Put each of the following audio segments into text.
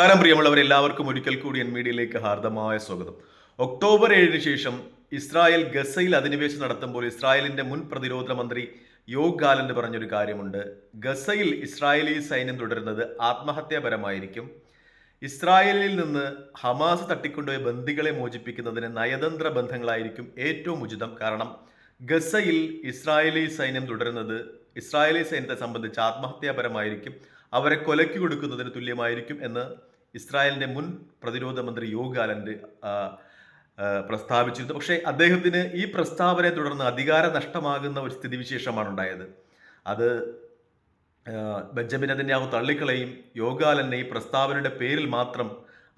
നമസ്കാരം പ്രിയമുള്ളവർ എല്ലാവർക്കും ഒരിക്കൽ കൂടി എൻ മീഡിയയിലേക്ക് ഹാർദമായ സ്വാഗതം. ഒക്ടോബർ ഏഴിന് ശേഷം ഇസ്രായേൽ ഗസയിൽ അധിനിവേശം നടത്തുമ്പോൾ ഇസ്രായേലിന്റെ മുൻ പ്രതിരോധ മന്ത്രി യോഗ് ഗാലന്റ് പറഞ്ഞൊരു കാര്യമുണ്ട്. ഗസയിൽ ഇസ്രായേലി സൈന്യം തുടരുന്നത് ആത്മഹത്യാപരമായിരിക്കും. ഇസ്രായേലിൽ നിന്ന് ഹമാസ് തട്ടിക്കൊണ്ടുപോയ ബന്ദികളെ മോചിപ്പിക്കുന്നതിന് നയതന്ത്ര ബന്ധങ്ങളായിരിക്കും ഏറ്റവും ഉചിതം. കാരണം ഗസയിൽ ഇസ്രായേലി സൈന്യം തുടരുന്നത് ഇസ്രായേലി സൈന്യത്തെ സംബന്ധിച്ച് ആത്മഹത്യാപരമായിരിക്കും. അവരെ കൊലയ്ക്ക് കൊടുക്കുന്നതിന് തുല്യമായിരിക്കും എന്ന് ഇസ്രായേലിന്റെ മുൻ പ്രതിരോധ മന്ത്രി യോഗാലന്റെ പ്രസ്താവിച്ചിരുന്നു. പക്ഷേ അദ്ദേഹത്തിന് ഈ പ്രസ്താവനയെ തുടർന്ന് അധികാര നഷ്ടമാകുന്ന ഒരു സ്ഥിതിവിശേഷമാണ് ഉണ്ടായത്. അത് ബെഞ്ചമിൻ നെതന്യാഹു തള്ളിക്കളയും യോഗാലനെ ഈ പ്രസ്താവനയുടെ പേരിൽ മാത്രം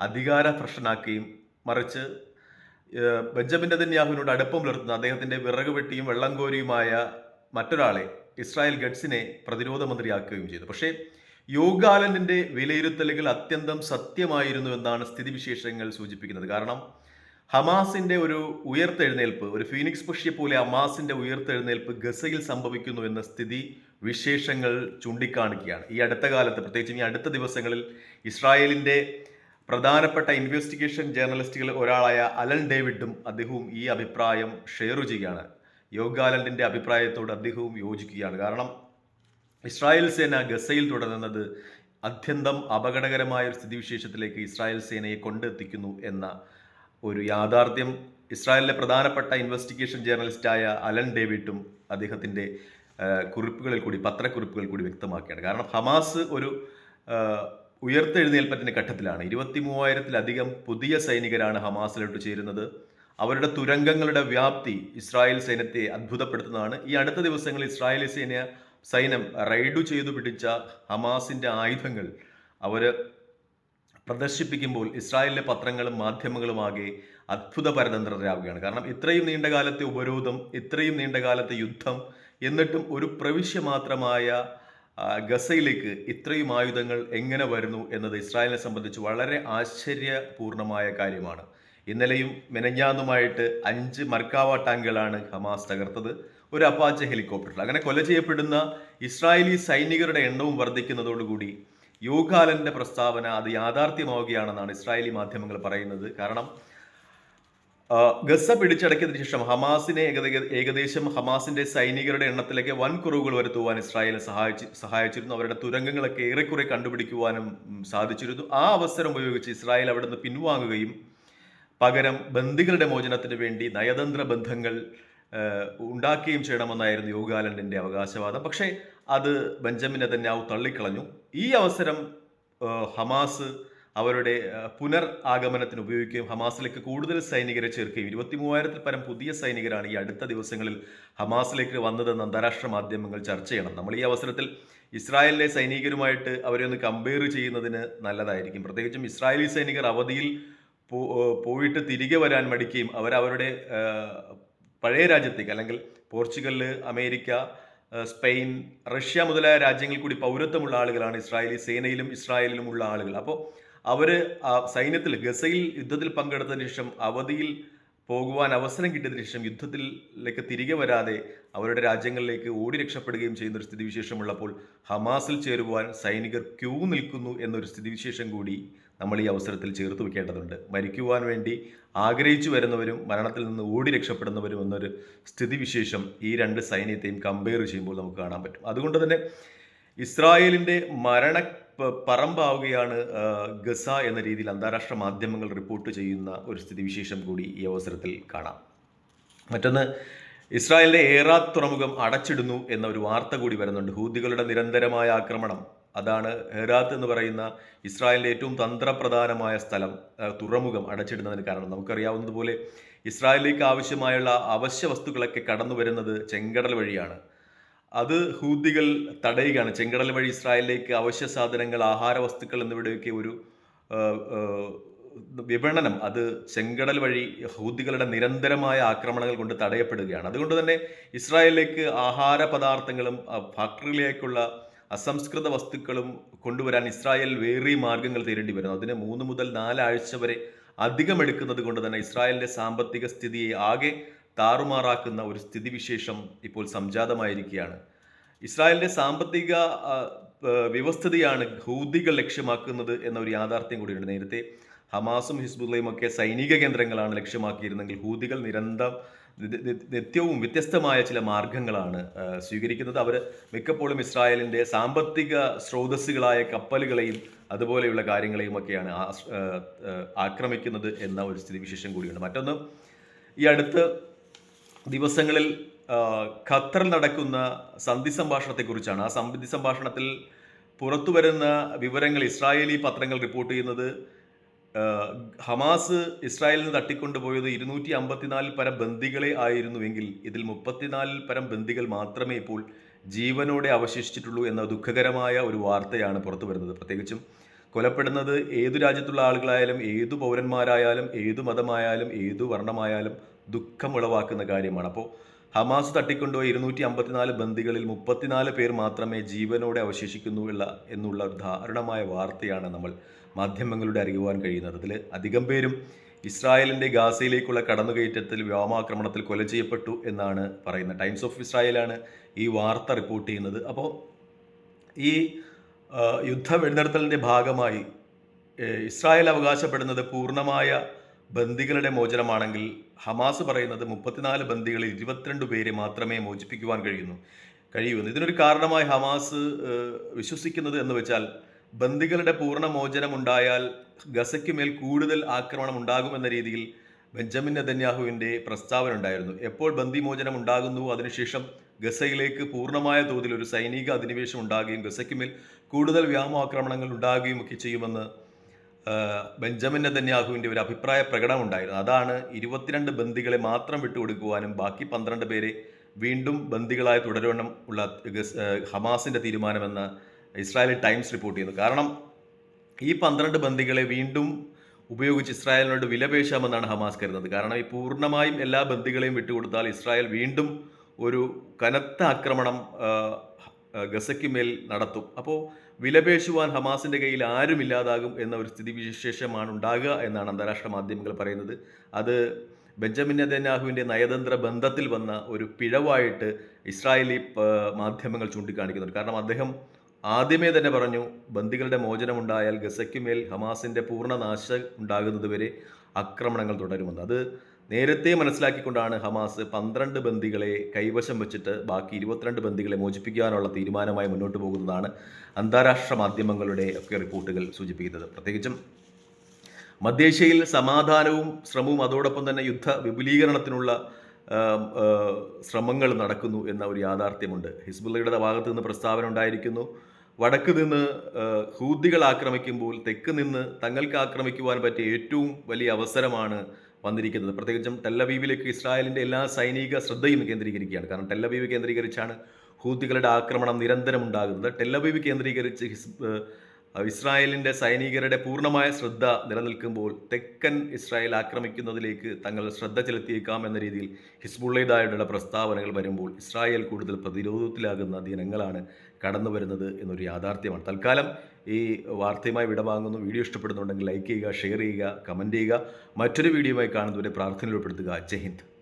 അധികാര ഭ്രഷ്ടനാക്കുകയും മറിച്ച് ബെഞ്ചമിൻ നെതന്യാഹുവിനോട് അടുപ്പം പുലർത്തുന്ന അദ്ദേഹത്തിന്റെ വിറക് വെട്ടിയും വെള്ളം കോരിയുമായ മറ്റൊരാളെ ഇസ്രായേൽ ഗഡ്സിനെ പ്രതിരോധ മന്ത്രിയാക്കുകയും ചെയ്തു. പക്ഷേ യോഗാലൻഡിന്റെ വിലയിരുത്തലുകൾ അത്യന്തം സത്യമായിരുന്നു എന്നാണ് സ്ഥിതിവിശേഷങ്ങൾ സൂചിപ്പിക്കുന്നത്. കാരണം ഹമാസിന്റെ ഒരു ഉയർത്തെഴുന്നേൽപ്പ് ഒരു ഫീനിക്സ് പക്ഷിയെ പോലെ ഹമാസിന്റെ ഉയർത്തെഴുന്നേൽപ്പ് ഗസയിൽ സംഭവിക്കുന്നു എന്ന സ്ഥിതി വിശേഷങ്ങൾ ചൂണ്ടിക്കാണിക്കുകയാണ്. ഈ അടുത്ത കാലത്ത് പ്രത്യേകിച്ചും ഈ അടുത്ത ദിവസങ്ങളിൽ ഇസ്രായേലിന്റെ പ്രധാനപ്പെട്ട ഇൻവെസ്റ്റിഗേഷൻ ജേർണലിസ്റ്റുകളിൽ ഒരാളായ അലൻ ഡേവിഡും അദ്ദേഹവും ഈ അഭിപ്രായം ഷെയർ ചെയ്യുകയാണ്. യോഗാലൻഡിന്റെ അഭിപ്രായത്തോട് അദ്ദേഹവും യോജിക്കുകയാണ്. കാരണം ഇസ്രായേൽ സേന ഗസയിൽ തുടരുന്നത് അത്യന്തം അപകടകരമായ ഒരു സ്ഥിതിവിശേഷത്തിലേക്ക് ഇസ്രായേൽ സേനയെ കൊണ്ടെത്തിക്കുന്നു എന്ന ഒരു യാഥാർത്ഥ്യം. ഇസ്രായേലിലെ പ്രധാനപ്പെട്ട ഇൻവെസ്റ്റിഗേഷൻ ജേർണലിസ്റ്റായ അലൻ ഡേവിഡും അദ്ദേഹത്തിന്റെ കുറിപ്പുകളിൽ കൂടി പത്രക്കുറിപ്പുകളിൽ കൂടി വ്യക്തമാക്കുകയാണ്. കാരണം ഹമാസ് ഒരു ഉയർത്തെഴുന്നേൽപ്പറ്റിന്റെ ഘട്ടത്തിലാണ്. ഇരുപത്തി മൂവായിരത്തിലധികം പുതിയ സൈനികരാണ് ഹമാസിലോട്ട് ചേരുന്നത്. അവരുടെ തുരങ്കങ്ങളുടെ വ്യാപ്തി ഇസ്രായേൽ സൈന്യത്തെ അത്ഭുതപ്പെടുത്തുന്നതാണ്. ഈ അടുത്ത ദിവസങ്ങളിൽ ഇസ്രായേലി സൈന്യ സൈന്യം റൈഡു ചെയ്തു പിടിച്ച ഹമാസിന്റെ ആയുധങ്ങൾ അവർ പ്രദർശിപ്പിക്കുമ്പോൾ ഇസ്രായേലിലെ പത്രങ്ങളും മാധ്യമങ്ങളുമാകെ അത്ഭുത പരതന്ത്രരാകുകയാണ് കാരണം ഇത്രയും നീണ്ടകാലത്തെ ഉപരോധം ഇത്രയും നീണ്ടകാലത്തെ യുദ്ധം എന്നിട്ടും ഒരു പ്രവിശ്യ മാത്രമായ ഗസയിലേക്ക് ഇത്രയും ആയുധങ്ങൾ എങ്ങനെ വരുന്നു എന്നത് ഇസ്രായേലിനെ സംബന്ധിച്ച് വളരെ ആശ്ചര്യപൂർണമായ കാര്യമാണ്. ഇന്നലെയും മെനഞ്ഞാന്നുമായിട്ട് അഞ്ച് മർക്കാവ ടാങ്കുകളാണ് ഹമാസ് തകർത്തത്. ഒരു അപ്പാച്ച ഹെലികോപ്റ്ററിൽ. അങ്ങനെ കൊല ചെയ്യപ്പെടുന്ന ഇസ്രായേലി സൈനികരുടെ എണ്ണവും വർദ്ധിക്കുന്നതോടുകൂടി യോഗാലന്റെ പ്രസ്താവന അത് യാഥാർത്ഥ്യമാവുകയാണെന്നാണ് ഇസ്രായേലി മാധ്യമങ്ങൾ പറയുന്നത്. കാരണം ഗസ പിടിച്ചടക്കിയതിനു ശേഷം ഹമാസിനെ ഏകദേശം ഹമാസിന്റെ സൈനികരുടെ എണ്ണത്തിലേക്ക് വൻ കുറവുകൾ വരുത്തുവാൻ ഇസ്രായേൽ സഹായിച്ചു സഹായിച്ചിരുന്നു. അവരുടെ തുരങ്കങ്ങളൊക്കെ ഏറെക്കുറെ കണ്ടുപിടിക്കുവാനും സാധിച്ചിരുന്നു. ആ അവസരം ഉപയോഗിച്ച് ഇസ്രായേൽ അവിടെ നിന്ന് പിൻവാങ്ങുകയും പകരം ബന്ദികളുടെ മോചനത്തിന് വേണ്ടി നയതന്ത്ര ബന്ധങ്ങൾ ഉണ്ടാക്കുകയും ചെയ്യണമെന്നായിരുന്നു യോഗാലൻഡിന്റെ അവകാശവാദം. പക്ഷേ അത് ബെഞ്ചമിൻ നെതന്യാവു തള്ളിക്കളഞ്ഞു. ഈ അവസരം ഹമാസ് അവരുടെ പുനർ ആഗമനത്തിന് ഉപയോഗിക്കുകയും ഹമാസിലേക്ക് കൂടുതൽ സൈനികരെ ചേർക്കുകയും ഇരുപത്തി മൂവായിരത്തിൽ പരം പുതിയ സൈനികരാണ് ഈ അടുത്ത ദിവസങ്ങളിൽ ഹമാസിലേക്ക് വന്നതെന്ന് അന്താരാഷ്ട്ര മാധ്യമങ്ങൾ ചർച്ച ചെയ്യണം. നമ്മൾ ഈ അവസരത്തിൽ ഇസ്രായേലിലെ സൈനികരുമായിട്ട് അവരെ ഒന്ന് കമ്പയർ ചെയ്യുന്നതിന് നല്ലതായിരിക്കും. പ്രത്യേകിച്ചും ഇസ്രായേലി സൈനികർ അവധിയിൽ പോയിട്ട് തിരികെ വരാൻ മടിക്കുകയും അവരവരുടെ പഴയ രാജ്യത്തേക്ക് അല്ലെങ്കിൽ പോർച്ചുഗൽ അമേരിക്ക സ്പെയിൻ റഷ്യ മുതലായ രാജ്യങ്ങളിൽ കൂടി പൗരത്വമുള്ള ആളുകളാണ് ഇസ്രായേലി സേനയിലും ഇസ്രായേലിലും ഉള്ള ആളുകൾ. അപ്പോൾ അവർ സൈന്യത്തിൽ ഗസയിൽ യുദ്ധത്തിൽ പങ്കെടുത്തതിന് ശേഷം അവധിയിൽ പോകുവാൻ അവസരം കിട്ടിയതിനു ശേഷം യുദ്ധത്തിലേക്ക് തിരികെ വരാതെ അവരുടെ രാജ്യങ്ങളിലേക്ക് ഓടി രക്ഷപ്പെടുകയും ചെയ്യുന്ന ഒരു സ്ഥിതിവിശേഷമുള്ളപ്പോൾ ഹമാസിൽ ചേരുവാൻ സൈനികർ ക്യൂ നിൽക്കുന്നു എന്നൊരു സ്ഥിതിവിശേഷം കൂടി നമ്മൾ ഈ അവസരത്തിൽ ചേർത്ത് വെക്കേണ്ടതുണ്ട് മരിക്കുവാൻ വേണ്ടി ആഗ്രഹിച്ചു വരുന്നവരും മരണത്തിൽ നിന്ന് ഓടി രക്ഷപ്പെടുന്നവരും എന്നൊരു സ്ഥിതിവിശേഷം ഈ രണ്ട് സൈന്യത്തെയും കമ്പയർ ചെയ്യുമ്പോൾ നമുക്ക് കാണാൻ പറ്റും. അതുകൊണ്ട് തന്നെ ഇസ്രായേലിന്റെ മരണ പറമ്പാവുകയാണ് ഗസ എന്ന രീതിയിൽ അന്താരാഷ്ട്ര മാധ്യമങ്ങൾ റിപ്പോർട്ട് ചെയ്യുന്ന ഒരു സ്ഥിതിവിശേഷം കൂടി ഈ അവസരത്തിൽ കാണാം. മറ്റൊന്ന് ഇസ്രായേലിന്റെ ഏറാ തുറമുഖം അടച്ചിടുന്നു എന്ന ഒരു വാർത്ത കൂടി വരുന്നുണ്ട്. ഹൂദികളുടെ നിരന്തരമായ ആക്രമണം. അതാണ് ഹെറാത്ത് എന്ന് പറയുന്ന ഇസ്രായേലിന്റെ ഏറ്റവും തന്ത്രപ്രധാനമായ സ്ഥലം തുറമുഖം അടച്ചിടുന്നതിന് കാരണം. നമുക്കറിയാവുന്നതുപോലെ ഇസ്രായേലിലേക്ക് ആവശ്യമായുള്ള അവശ്യ വസ്തുക്കളൊക്കെ കടന്നു വരുന്നത് ചെങ്കടൽ വഴിയാണ്. അത് ഹൂദികൾ തടയുകയാണ്. ചെങ്കടൽ വഴി ഇസ്രായേലിലേക്ക് അവശ്യ സാധനങ്ങൾ ആഹാര വസ്തുക്കൾ എന്നിവയുടെയൊക്കെ ഒരു വിപണനം അത് ചെങ്കടൽ വഴി ഹൂദികളുടെ നിരന്തരമായ ആക്രമണങ്ങൾ കൊണ്ട് തടയപ്പെടുകയാണ്. അതുകൊണ്ട് തന്നെ ഇസ്രായേലിലേക്ക് ആഹാര പദാർത്ഥങ്ങളും ഫാക്ടറിയിലേക്കുള്ള അസംസ്കൃത വസ്തുക്കളും കൊണ്ടുവരാൻ ഇസ്രായേൽ വേറെ മാർഗങ്ങൾ തേടേണ്ടി വരുന്നു. അതിന് മൂന്ന് മുതൽ നാലാഴ്ച വരെ അധികം എടുക്കുന്നത് കൊണ്ട് തന്നെ ഇസ്രായേലിന്റെ സാമ്പത്തിക സ്ഥിതിയെ ആകെ താറുമാറാക്കുന്ന ഒരു സ്ഥിതിവിശേഷം ഇപ്പോൾ സംജാതമായിരിക്കുകയാണ്. ഇസ്രായേലിന്റെ സാമ്പത്തിക വ്യവസ്ഥതയാണ് ഹൂദികൾ ലക്ഷ്യമാക്കുന്നത് എന്ന ഒരു യാഥാർത്ഥ്യം കൂടിയുണ്ട്. നേരത്തെ ഹമാസും ഹിസ്ബുള്ളയും ഒക്കെ സൈനിക കേന്ദ്രങ്ങളാണ് ലക്ഷ്യമാക്കിയിരുന്നെങ്കിൽ ഹൂദികൾ നിരന്തരം നിത്യവും വ്യത്യസ്തമായ ചില മാർഗങ്ങളാണ് സ്വീകരിക്കുന്നത്. അവർ മിക്കപ്പോഴും ഇസ്രായേലിന്റെ സാമ്പത്തിക സ്രോതസ്സുകളായ കപ്പലുകളെയും അതുപോലെയുള്ള കാര്യങ്ങളെയും ഒക്കെയാണ് ആക്രമിക്കുന്നത് എന്ന ഒരു സ്ഥിതിവിശേഷം കൂടിയുണ്ട്. മറ്റൊന്ന് ഈ അടുത്ത് ദിവസങ്ങളിൽ ഖത്തറിൽ നടക്കുന്ന സന്ധി സംഭാഷണത്തെക്കുറിച്ചാണ്. ആ സന്ധി സംഭാഷണത്തിൽ പുറത്തു വരുന്ന വിവരങ്ങൾ ഇസ്രായേലി പത്രങ്ങൾ റിപ്പോർട്ട് ചെയ്യുന്നത് ഹമാസ് ഇസ്രായേലിൽ നിന്ന് തട്ടിക്കൊണ്ടുപോയത് ഇരുന്നൂറ്റി അമ്പത്തിനാലിൽ പരം ബന്ദികളെ ആയിരുന്നുവെങ്കിൽ ഇതിൽ മുപ്പത്തിനാലിൽ പരം ബന്ദികൾ മാത്രമേ ഇപ്പോൾ ജീവനോടെ അവശേഷിച്ചിട്ടുള്ളൂ എന്ന ദുഃഖകരമായ ഒരു വാർത്തയാണ് പുറത്തു വരുന്നത്. പ്രത്യേകിച്ചും കൊലപ്പെടുന്നത് ഏതു രാജ്യത്തുള്ള ആളുകളായാലും ഏതു പൗരന്മാരായാലും ഏതു മതമായാലും ഏതു വർണമായാലും ദുഃഖമുളവാക്കുന്ന കാര്യമാണ്. അപ്പോൾ ഹമാസ് തട്ടിക്കൊണ്ടുപോയ ഇരുന്നൂറ്റി അമ്പത്തിനാല് ബന്ദികളിൽ മുപ്പത്തിനാല് പേർ മാത്രമേ ജീവനോടെ അവശേഷിക്കുന്നുള്ള എന്നുള്ള ദാരുണമായ വാർത്തയാണ് നമ്മൾ മാധ്യമങ്ങളുടെ അറിയുവാൻ കഴിയുന്നത്. അതിൽ അധികം പേരും ഇസ്രായേലിന്റെ ഗാസയിലേക്കുള്ള കടന്നുകയറ്റത്തിൽ വ്യോമാക്രമണത്തിൽ കൊല ചെയ്യപ്പെട്ടു എന്നാണ് പറയുന്നത്. ടൈംസ് ഓഫ് ഇസ്രായേലാണ് ഈ വാർത്ത റിപ്പോർട്ട് ചെയ്യുന്നത്. അപ്പോൾ ഈ യുദ്ധ വെടിനിർത്തലിന്റെ ഭാഗമായി ഇസ്രായേൽ അവകാശപ്പെടുന്നത് പൂർണമായ ബന്ദികളുടെ മോചനമാണെങ്കിൽ ഹമാസ് പറയുന്നത് മുപ്പത്തിനാല് ബന്ദികളിൽ ഇരുപത്തിരണ്ട് പേരെ മാത്രമേ മോചിപ്പിക്കുവാൻ കഴിയുന്നു. കഴിയുന്നു. ഇതിനൊരു കാരണമായി ഹമാസ് വിശ്വസിക്കുന്നത് എന്ന് വെച്ചാൽ ബന്ദികളുടെ പൂർണ മോചനം ഉണ്ടായാൽ ഗസയ്ക്ക് മേൽ കൂടുതൽ ആക്രമണം ഉണ്ടാകുമെന്ന രീതിയിൽ ബെഞ്ചമിൻ നെതന്യാഹുവിന്റെ പ്രസ്താവന ഉണ്ടായിരുന്നു. എപ്പോൾ ബന്ദിമോചനം ഉണ്ടാകുന്നുവോ അതിനുശേഷം ഗസയിലേക്ക് പൂർണമായ തോതിൽ ഒരു സൈനിക അധിനിവേശം ഉണ്ടാകുകയും ഗസയ്ക്ക് മേൽ കൂടുതൽ വ്യോമാക്രമണങ്ങൾ ഉണ്ടാകുകയും ഒക്കെ ചെയ്യുമെന്ന് ബെഞ്ചമിൻ നെതന്യാഹുവിന്റെ ഒരു അഭിപ്രായ പ്രകടനം ഉണ്ടായിരുന്നു. അതാണ് ഇരുപത്തിരണ്ട് ബന്ദികളെ മാത്രം വിട്ടുകൊടുക്കുവാനും ബാക്കി പന്ത്രണ്ട് പേരെ വീണ്ടും ബന്ദികളായി തുടരണം ഉള്ള ഹമാസിന്റെ തീരുമാനമെന്ന് ഇസ്രായേൽ ടൈംസ് റിപ്പോർട്ട് ചെയ്യുന്നു. കാരണം ഈ പന്ത്രണ്ട് ബന്ദികളെ വീണ്ടും ഉപയോഗിച്ച് ഇസ്രായേലിനോട് വിലപേശാമെന്നാണ് ഹമാസ് കരുതുന്നത്. കാരണം ഈ പൂർണമായും എല്ലാ ബന്ദികളെയും വിട്ടുകൊടുത്താൽ ഇസ്രായേൽ വീണ്ടും ഒരു കനത്ത ആക്രമണം ആ, ആ, ഗസയ്ക്ക് മേൽ നടത്തും. അപ്പോൾ വിലപേശുവാൻ ഹമാസിന്റെ കയ്യിൽ ആരുമില്ലാതാകും എന്ന ഒരു സ്ഥിതിവിശേഷമാണ് ഉണ്ടാകുക എന്നാണ് അന്താരാഷ്ട്ര മാധ്യമങ്ങൾ പറയുന്നത്. അത് ബെഞ്ചമിൻ നെതന്യാഹുവിന്റെ നയതന്ത്ര ബന്ധത്തിൽ വന്ന ഒരു പിഴവായിട്ട് ഇസ്രായേലി മാധ്യമങ്ങൾ ചൂണ്ടിക്കാണിക്കുന്നുണ്ട്. കാരണം അദ്ദേഹം ആദ്യമേ തന്നെ പറഞ്ഞു ബന്ദികളുടെ മോചനമുണ്ടായാൽ ഗസയ്ക്ക് മേൽ ഹമാസിന്റെ പൂർണനാശം ഉണ്ടാകുന്നതുവരെ ആക്രമണങ്ങൾ തുടരുമെന്ന്. അത് നേരത്തെ മനസ്സിലാക്കിക്കൊണ്ടാണ് ഹമാസ് പന്ത്രണ്ട് ബന്ദികളെ കൈവശം വെച്ചിട്ട് ബാക്കി ഇരുപത്തിരണ്ട് ബന്ദികളെ മോചിപ്പിക്കാനുള്ള തീരുമാനമായി മുന്നോട്ട് പോകുന്നതാണ് അന്താരാഷ്ട്ര മാധ്യമങ്ങളുടെ ഒക്കെ റിപ്പോർട്ടുകൾ സൂചിപ്പിക്കുന്നത്. പ്രത്യേകിച്ചും മധ്യേഷ്യയിൽ സമാധാനവും ശ്രമവും അതോടൊപ്പം തന്നെ യുദ്ധ വിപുലീകരണത്തിനുള്ള ശ്രമങ്ങൾ നടക്കുന്നു എന്ന ഒരു യാഥാർത്ഥ്യമുണ്ട്. ഹിസ്ബുള്ളയുടെ ഭാഗത്ത് നിന്ന് പ്രസ്താവന ഉണ്ടായിരിക്കുന്നു. വടക്ക് നിന്ന് ഹൂദികൾ ആക്രമിക്കുമ്പോൾ തെക്ക് നിന്ന് തങ്ങൾക്ക് ആക്രമിക്കുവാൻ പറ്റിയ ഏറ്റവും വലിയ അവസരമാണ് വന്നിരിക്കുന്നത്. പ്രത്യേകിച്ചും ടെല്ലവീവിലേക്ക് ഇസ്രായേലിന്റെ എല്ലാ സൈനിക ശ്രദ്ധയും കേന്ദ്രീകരിക്കുകയാണ്. കാരണം ടെല്ലവീവ് കേന്ദ്രീകരിച്ചാണ് ഹൂത്തികളുടെ ആക്രമണം നിരന്തരം ഉണ്ടാകുന്നത്. ടെല്ലവീവ് കേന്ദ്രീകരിച്ച് ഹിസ് ഇസ്രായേലിന്റെ സൈനികരുടെ പൂർണമായ ശ്രദ്ധ നിലനിൽക്കുമ്പോൾ തെക്കൻ ഇസ്രായേൽ ആക്രമിക്കുന്നതിലേക്ക് തങ്ങൾ ശ്രദ്ധ ചെലുത്തിയേക്കാം എന്ന രീതിയിൽ ഹിസ്ബുള്ളയുടേതായിട്ടുള്ള പ്രസ്താവനകൾ വരുമ്പോൾ ഇസ്രായേൽ കൂടുതൽ പ്രതിരോധത്തിലാകുന്ന ദിനങ്ങളാണ് കടന്നു വരുന്നത് എന്നൊരു യാഥാർത്ഥ്യമാണ്. തൽക്കാലം ഈ വാർത്തയുമായി വിടവാങ്ങുന്നു. വീഡിയോ ഇഷ്ടപ്പെടുന്നുണ്ടെങ്കിൽ ലൈക്ക് ചെയ്യുക ഷെയർ ചെയ്യുക കമന്റ് ചെയ്യുക. മറ്റൊരു വീഡിയോയുമായി കാണുന്നവരെ പ്രാർത്ഥനയിൽ ഉൾപ്പെടുത്തുക. ജയ് ഹിന്ദ്.